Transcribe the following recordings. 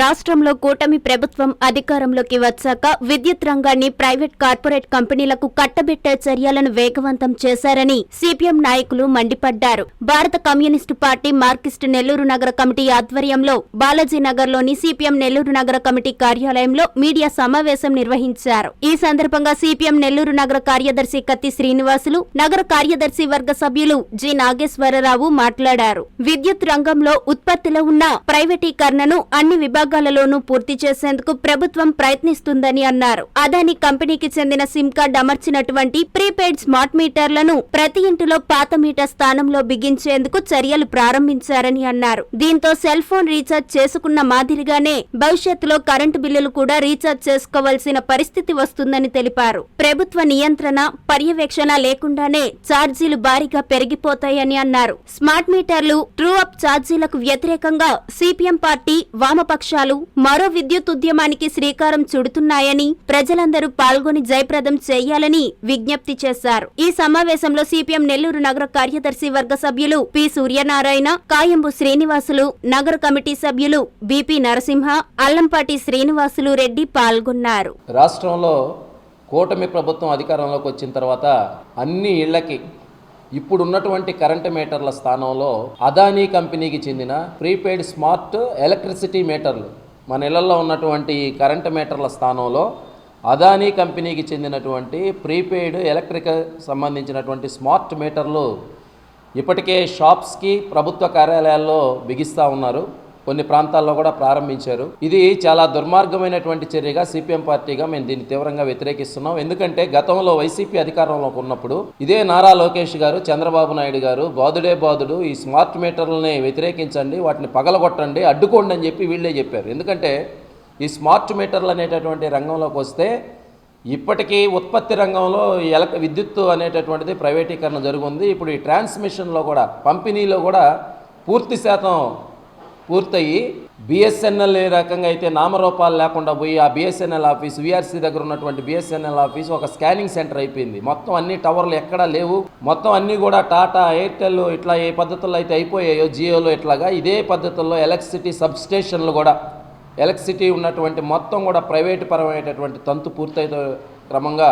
రాష్ట్రంలో కూటమి ప్రభుత్వం అధికారంలోకి వచ్చాక విద్యుత్ రంగాన్ని ప్రైవేట్ కార్పొరేట్ కంపెనీలకు కట్టబెట్టే చర్యలను వేగవంతం చేశారని సిపిఎం నాయకులు మండిపడ్డారు. భారత కమ్యూనిస్టు పార్టీ మార్కిస్ట్ నెల్లూరు నగర కమిటీ ఆధ్వర్యంలో బాలాజీనగర్లోని సిపిఎం నెల్లూరు నగర కమిటీ కార్యాలయంలో మీడియా సమావేశం నిర్వహించారు. ఈ సందర్భంగా సిపిఎం నెల్లూరు నగర కార్యదర్శి కత్తి శ్రీనివాసులు నగర కార్యదర్శి వర్గ సభ్యులు జి నాగేశ్వరరావు మాట్లాడారు. విద్యుత్ రంగంలో ఉత్పత్తిలో ఉన్న ప్రైవేటీకరణను అన్ని విభాగాలలోనూ పూర్తి చేసేందుకు ప్రభుత్వం ప్రయత్నిస్తుందని అన్నారు. అదాని కంపెనీకి చెందిన సిమ్ కార్డ్ అమర్చినటువంటి ప్రీపెయిడ్ స్మార్ట్ మీటర్లను ప్రతి ఇంటిలో పాత మీటర్ స్థానంలో బిగించేందుకు చర్యలు ప్రారంభించారని అన్నారు. దీంతో సెల్ ఫోన్ రీఛార్జ్ చేసుకున్న మాదిరిగానే భవిష్యత్తులో కరెంటు బిల్లులు కూడా రీఛార్జ్ చేసుకోవాల్సిన పరిస్థితి వస్తుందని తెలిపారు. ప్రభుత్వ నియంత్రణ పర్యవేక్షణ లేకుండానే ఛార్జీలు భారీగా పెరిగిపోతాయని అన్నారు. స్మార్ట్ మీటర్లు ట్రూ అప్ ఛార్జీలకు వ్యతిరేకంగా సిపిఎం పార్టీ వామపక్ష అంశాలు మరో విద్యుత్ ఉద్యమానికి శ్రీకారం చుడుతున్నాయని ప్రజలందరూ పాల్గొని జయప్రదం చేయాలని విజ్ఞప్తి చేశారు. ఈ సమావేశంలో సిపిఎం నెల్లూరు నగర కార్యదర్శి వర్గ సభ్యులు పి సూర్యనారాయణ కాయంబు శ్రీనివాసులు నగర కమిటీ సభ్యులు బిపి నరసింహ అల్లంపాటి శ్రీనివాసులు రెడ్డి పాల్గొన్నారు. రాష్ట్రంలో కూటమి ప్రభుత్వం అధికారంలోకి వచ్చిన తర్వాత అన్ని ఇళ్ళకి ఇప్పుడున్నటువంటి కరెంటు మీటర్ల స్థానంలో అదానీ కంపెనీకి చెందిన ప్రీపెయిడ్ స్మార్ట్ ఎలక్ట్రిసిటీ మీటర్లు మన ఇళ్ళలో ఉన్నటువంటి ఈ కరెంటు మీటర్ల స్థానంలో అదానీ కంపెనీకి చెందినటువంటి ప్రీపెయిడ్ ఎలక్ట్రిక్ సంబంధించినటువంటి స్మార్ట్ మీటర్లు ఇప్పటికే షాప్స్కి ప్రభుత్వ కార్యాలయాల్లో బిగిస్తూ ఉన్నారు. కొన్ని ప్రాంతాల్లో కూడా ప్రారంభించారు. ఇది చాలా దుర్మార్గమైనటువంటి చర్యగా సిపిఎం పార్టీగా మేము దీన్ని తీవ్రంగా వ్యతిరేకిస్తున్నాం. ఎందుకంటే గతంలో వైసీపీ అధికారంలోకి ఉన్నప్పుడు ఇదే నారా లోకేష్ గారు చంద్రబాబు నాయుడు గారు బాదుడే బాదుడు ఈ స్మార్ట్ మీటర్లని వ్యతిరేకించండి వాటిని పగలగొట్టండి అడ్డుకోండి అని చెప్పి వీళ్ళే చెప్పారు. ఎందుకంటే ఈ స్మార్ట్ మీటర్లు అనేటటువంటి రంగంలోకి వస్తే ఇప్పటికీ ఉత్పత్తి రంగంలో ఈ ఎలక్ విద్యుత్తు అనేటటువంటిది ప్రైవేటీకరణ జరుగుంది. ఇప్పుడు ఈ ట్రాన్స్మిషన్లో కూడా పంపిణీలో కూడా పూర్తి శాతం పూర్తయి బిఎస్ఎన్ఎల్ ఏ రకంగా అయితే నామరూపాలు లేకుండా పోయి ఆ బిఎస్ఎన్ఎల్ ఆఫీస్ విఆర్సీ దగ్గర ఉన్నటువంటి బిఎస్ఎన్ఎల్ ఆఫీస్ ఒక స్కానింగ్ సెంటర్ అయిపోయింది. మొత్తం అన్ని టవర్లు ఎక్కడా లేవు. మొత్తం అన్ని కూడా టాటా ఎయిర్టెల్ ఇట్లా ఏ పద్ధతుల్లో అయితే అయిపోయాయో జియోలో ఇట్లాగా ఇదే పద్ధతుల్లో ఎలక్ట్రిసిటీ సబ్ స్టేషన్లు కూడా ఎలక్ట్రిసిటీ ఉన్నటువంటి మొత్తం కూడా ప్రైవేట్ పరమైనటువంటి తంతు పూర్తయితే క్రమంగా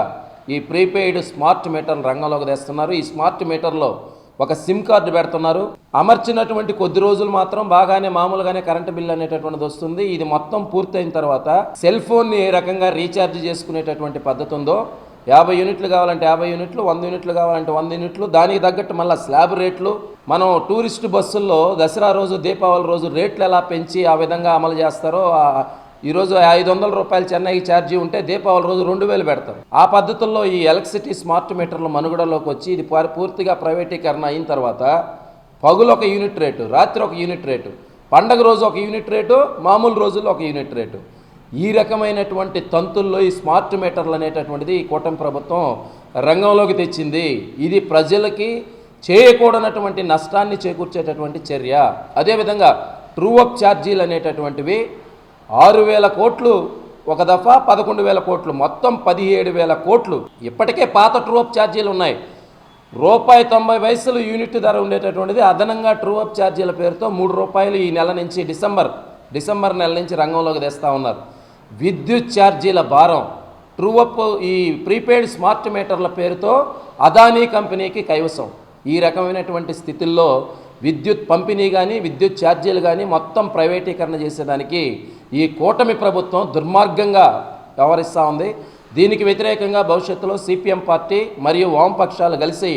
ఈ ప్రీపెయిడ్ స్మార్ట్ మీటర్లు రంగంలోకి తెస్తున్నారు. ఈ స్మార్ట్ మీటర్లో ఒక సిమ్ కార్డు పెడుతున్నారు. అమర్చినటువంటి కొద్ది రోజులు మాత్రం బాగానే మామూలుగానే కరెంటు బిల్ అనేటటువంటిది వస్తుంది. ఇది మొత్తం పూర్తయిన తర్వాత సెల్ ఫోన్ని ఏ రకంగా రీఛార్జ్ చేసుకునేటటువంటి పద్ధతి ఉందో యాభై యూనిట్లు కావాలంటే యాభై యూనిట్లు వంద యూనిట్లు కావాలంటే వంద యూనిట్లు దానికి తగ్గట్టు మళ్ళీ స్లాబ్ రేట్లు. మనం టూరిస్ట్ బస్సుల్లో దసరా రోజు దీపావళి రోజు రేట్లు ఎలా పెంచి ఆ విధంగా అమలు చేస్తారో ఈరోజు ఐదు వందల రూపాయలు చెన్నైకి ఛార్జీ ఉంటే దీపావళి రోజు రెండు వేలు పెడతారు ఆ పద్ధతుల్లో ఈ ఎలక్ట్రిసిటీ స్మార్ట్ మీటర్లు మనుగడలోకి వచ్చి ఇది పూర్తిగా ప్రైవేటీకరణ అయిన తర్వాత పగులు ఒక యూనిట్ రేటు రాత్రి ఒక యూనిట్ రేటు పండగ రోజు ఒక యూనిట్ రేటు మామూలు రోజుల్లో ఒక యూనిట్ రేటు. ఈ రకమైనటువంటి తంతుల్లో ఈ స్మార్ట్ మీటర్లు అనేటటువంటిది ఈ కూటమి ప్రభుత్వం రంగంలోకి తెచ్చింది. ఇది ప్రజలకి చేయకూడనటువంటి నష్టాన్ని చేకూర్చేటటువంటి చర్య. అదేవిధంగా ట్రూ అప్ ఛార్జీలు అనేటటువంటివి ఆరు వేల కోట్లు ఒక దఫా పదకొండు వేల కోట్లు మొత్తం పదిహేడు వేల కోట్లు. ఇప్పటికే పాత ట్రూఅప్ ఛార్జీలు ఉన్నాయి. రూపాయి తొంభై వయసులు యూనిట్ ధర ఉండేటటువంటిది అదనంగా ట్రూఅప్ ఛార్జీల పేరుతో మూడు రూపాయలు ఈ నెల నుంచి డిసెంబర్ డిసెంబర్ నెల నుంచి రంగంలోకి తెస్తూ ఉన్నారు. విద్యుత్ ఛార్జీల భారం. ట్రూఅప్ ఈ ప్రీపెయిడ్ స్మార్ట్ మీటర్ల పేరుతో అదానీ కంపెనీకి కైవసం. ఈ రకమైనటువంటి స్థితిల్లో విద్యుత్ పంపిణీ కానీ విద్యుత్ ఛార్జీలు కానీ మొత్తం ప్రైవేటీకరణ చేసేదానికి ఈ కూటమి ప్రభుత్వం దుర్మార్గంగా వ్యవహరిస్తూ ఉంది. దీనికి వ్యతిరేకంగా భవిష్యత్తులో సిపిఎం పార్టీ మరియు వామపక్షాలు కలిసి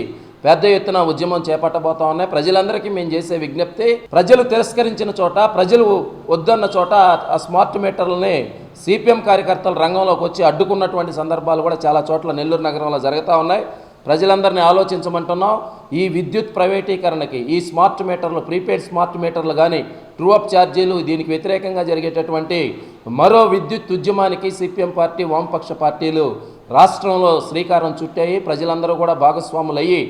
పెద్ద ఎత్తున ఉద్యమం చేపట్టబోతా ఉన్నాయి. ప్రజలందరికీ మేము చేసే విజ్ఞప్తి ప్రజలు తిరస్కరించిన చోట ప్రజలు వద్దన్న చోట ఆ స్మార్ట్ మీటర్లని సిపిఎం కార్యకర్తలు రంగంలోకి వచ్చి అడ్డుకున్నటువంటి సందర్భాలు కూడా చాలా చోట్ల నెల్లూరు నగరంలో జరుగుతూ ఉన్నాయి. ప్రజలందరినీ ఆలోచించమంటున్నాం. ఈ విద్యుత్ ప్రైవేటీకరణకి ఈ స్మార్ట్ మీటర్లు ప్రీపెయిడ్ స్మార్ట్ మీటర్లు కానీ ట్రూ అప్ ఛార్జీలు దీనికి వ్యతిరేకంగా జరిగేటటువంటి మరో విద్యుత్ ఉద్యమానికి సిపిఎం పార్టీ వామపక్ష పార్టీలు రాష్ట్రంలో శ్రీకారం చుట్టాయి. ప్రజలందరూ కూడా భాగస్వాములయ్యి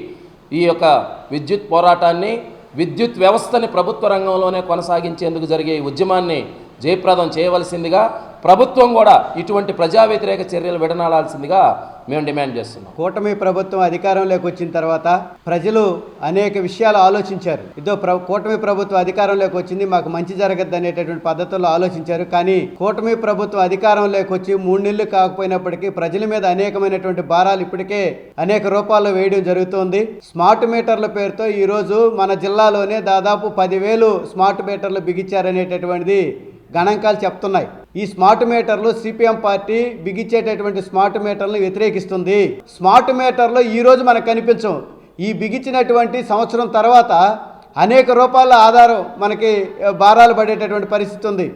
ఈ యొక్క విద్యుత్ పోరాటాన్ని విద్యుత్ వ్యవస్థని ప్రభుత్వ రంగంలోనే కొనసాగించేందుకు జరిగే ఈ ఉద్యమాన్ని జయప్రదం చేయవలసిందిగా ప్రభుత్వం కూడా ఇటువంటి ప్రజా వ్యతిరేక చర్యలు విడనాడాల్సిందిగా మేము డిమాండ్ చేస్తున్నాం. కూటమి ప్రభుత్వం అధికారంలోకి వచ్చిన తర్వాత ప్రజలు అనేక విషయాలు ఆలోచించారు. ఇదో ప్ర కూటమి ప్రభుత్వం అధికారంలోకి వచ్చింది మాకు మంచి జరగద్దు అనేటటువంటి పద్ధతుల్లో ఆలోచించారు. కానీ కూటమి ప్రభుత్వం అధికారంలోకి వచ్చి మూడు నెలలు కాకపోయినప్పటికీ ప్రజల మీద అనేకమైనటువంటి భారాలు ఇప్పటికే అనేక రూపాల్లో వేయడం జరుగుతోంది. స్మార్ట్ మీటర్ల పేరుతో ఈరోజు మన జిల్లాలోనే దాదాపు పదివేలు స్మార్ట్ మీటర్లు బిగించారనేటటువంటిది గణాంకాలు చెప్తున్నాయి. ఈ స్మార్ట్ మీటర్లు సిపిఎం పార్టీ బిగించేటటువంటి స్మార్ట్ మీటర్లను వ్యతిరేకిస్తుంది. స్మార్ట్ మీటర్లు ఈ రోజు మనకు కనిపించవు. ఈ బిగించినటువంటి సంవత్సరం తర్వాత అనేక రూపాయల ఆధారం మనకి భారాలు పడేటటువంటి పరిస్థితి ఉంది.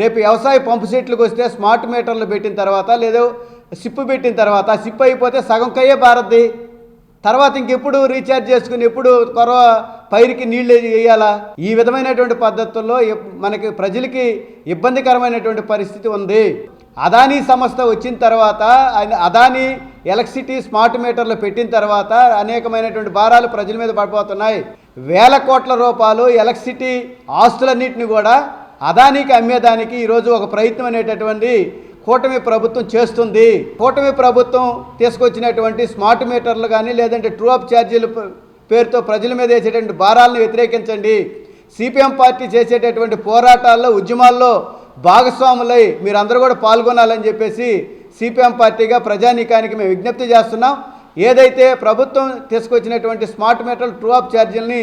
రేపు వ్యవసాయ పంపు సెట్లకు వస్తే స్మార్ట్ మీటర్లు పెట్టిన తర్వాత లేదా సిప్పు పెట్టిన తర్వాత ఆ సిప్పు అయిపోతే సగం కయ్యే భారద్ది తర్వాత ఇంకెప్పుడు రీఛార్జ్ చేసుకుని ఎప్పుడు కొరవ పైరుకి నీళ్ళు వేయాలా? ఈ విధమైనటువంటి పద్ధతుల్లో మనకి ప్రజలకి ఇబ్బందికరమైనటువంటి పరిస్థితి ఉంది. అదానీ సంస్థ వచ్చిన తర్వాత అదానీ ఎలక్ట్రిసిటీ స్మార్ట్ మీటర్లు పెట్టిన తర్వాత అనేకమైనటువంటి భారాలు ప్రజల మీద పడిపోతున్నాయి. వేల కోట్ల రూపాయలు ఎలక్ట్రిసిటీ ఆస్తులన్నింటినీ కూడా అదానికి అమ్మేదానికి ఈరోజు ఒక ప్రయత్నం అనేటటువంటి కూటమి ప్రభుత్వం చేస్తుంది. కూటమి ప్రభుత్వం తీసుకొచ్చినటువంటి స్మార్ట్ మీటర్లు కానీ లేదంటే ట్రూ అప్ ఛార్జీలు పేరుతో ప్రజల మీద వేసేటువంటి భారాలను వ్యతిరేకించండి. సిపిఎం పార్టీ చేసేటటువంటి పోరాటాల్లో ఉద్యమాల్లో భాగస్వాములై మీరందరూ కూడా పాల్గొనాలని చెప్పేసి సిపిఎం పార్టీగా ప్రజానీకానికి మేము విజ్ఞప్తి చేస్తున్నాం. ఏదైతే ప్రభుత్వం తీసుకొచ్చినటువంటి స్మార్ట్ మీటర్లు ట్రూ ఆఫ్ ఛార్జీలని